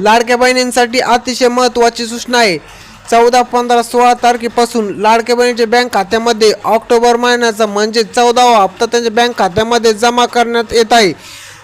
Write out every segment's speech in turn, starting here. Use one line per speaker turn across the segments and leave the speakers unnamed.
लाडक्या बहिणींसाठी अतिशय महत्त्वाची सूचना आहे. चौदा पंधरा सोळा तारखेपासून लाडक्या बहिणीच्या बँक खात्यामध्ये ऑक्टोबर महिन्याचा म्हणजे चौदावा हप्ता त्यांच्या बँक खात्यामध्ये जमा करण्यात येत आहे.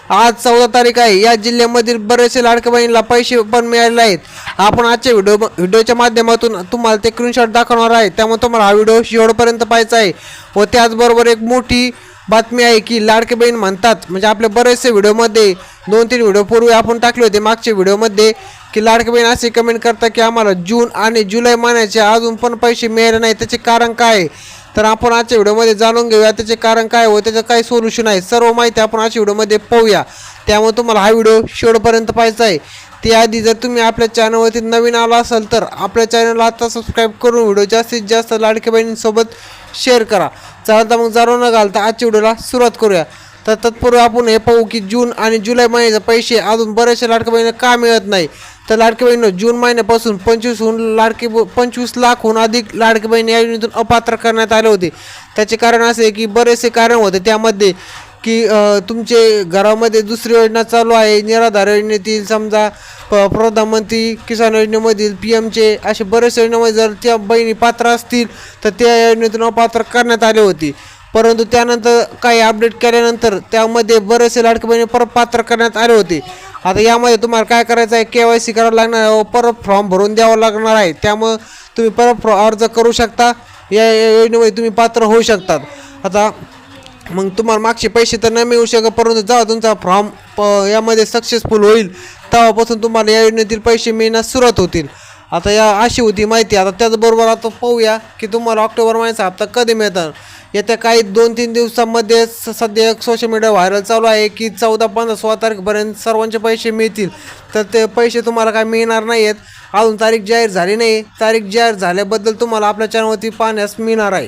आज चौदा तारीख आहे. या जिल्ह्यामधील बरेचसे लाडक्या बहिणीला पैसे पण मिळाले आहेत. आपण आजच्या व्हिडिओ व्हिडिओच्या माध्यमातून तुम्हाला ते स्क्रीनशॉट दाखवणार आहे. त्यामुळे तुम्हाला हा व्हिडिओ शेवटपर्यंत पाहायचा आहे. व त्याचबरोबर एक मोठी बातमी आहे की लाडके बहीण म्हणतात म्हणजे आपल्या बरेचसे व्हिडिओमध्ये दोन तीन व्हिडिओ पूर्वी आपण टाकले होते मागच्या व्हिडिओमध्ये की लाडके बहीण असे कमेंट करतात की आम्हाला जून आणि जुलै महिन्याचे अजून पण पैसे मिळाले नाही त्याचे कारण काय? आहे तर आपण आजच्या व्हिडिओमध्ये जाणून घेऊया त्याचे कारण काय व त्याचं काय सोल्युशन आहे. सर्व माहिती आपण आजच्या व्हिडिओमध्ये पाहूया. त्यामुळे तुम्हाला हा व्हिडिओ शेवटपर्यंत पाहायचा आहे. त्याआधी जर तुम्ही आपल्या चॅनलवरती नवीन आला असाल तर आपल्या चॅनलला आता सबस्क्राईब करून व्हिडिओ जास्तीत जास्त लाडक्या बहिणींसोबत शेअर करा. चालता मग जाणून न घालता आजच्या व्हिडिओला सुरुवात करूया. तर तत्पूर्वी आपण हे पाहू की जून आणि जुलै महिन्याचे पैसे अजून बऱ्याचशा लाडक्या बहिणी का मिळत नाही? तर लाडकी बहिणी जून महिन्यापासून पंचवीसहून लाडकी पंचवीस लाखहून अधिक लाडकी बहिणी या योजनेतून अपात्र करण्यात आले होते. त्याचे कारण असे की बरेचसे कारण होते. त्यामध्ये की तुमचे घरामध्ये दुसरी योजना चालू आहे. निराधार योजनेतील समजा प- प्रधानमंत्री किसान योजनेमधील पी एमचे असे बरेचसे योजनेमध्ये जर त्या बहिणी पात्र असतील तर त्या योजनेतून अपात्र करण्यात आले होते. परंतु त्यानंतर काही अपडेट केल्यानंतर त्यामध्ये बरेचसे लाडके बहिणी परत पात्र करण्यात आले होते. आता यामध्ये तुम्हाला काय करायचं आहे? के वाय सी करावं लागणार आहे व परत फॉर्म भरून द्यावं लागणार आहे. त्यामुळं तुम्ही परत फॉ अर्ज करू शकता. या या योजनेमध्ये तुम्ही पात्र होऊ शकतात. आता मग तुम्हाला मागचे पैसे तर नाही मिळू शकत परंतु जेव्हा तुमचा फॉर्म प यामध्ये सक्सेसफुल होईल तेव्हापासून तुम्हाला या योजनेतील पैसे मिळण्यास सुरुवात होतील. आता या अशी होती माहिती. आता त्याचबरोबर आता पाहूया की तुम्हाला ऑक्टोबर महिन्याचा हप्ता कधी मिळतात येत्या काही दोन तीन दिवसामध्ये स- सध्या एक सोशल मीडिया व्हायरल चालू आहे की चौदा पंधरा सोळा तारखेपर्यंत सर्वांचे पैसे मिळतील. तर ते पैसे तुम्हाला काय मिळणार नाही आहेत अजून तारीख जाहीर झाली नाही. तारीख जाहीर झाल्याबद्दल तुम्हाला आपल्या चॅनलवरती पाहण्यास मिळणार आहे.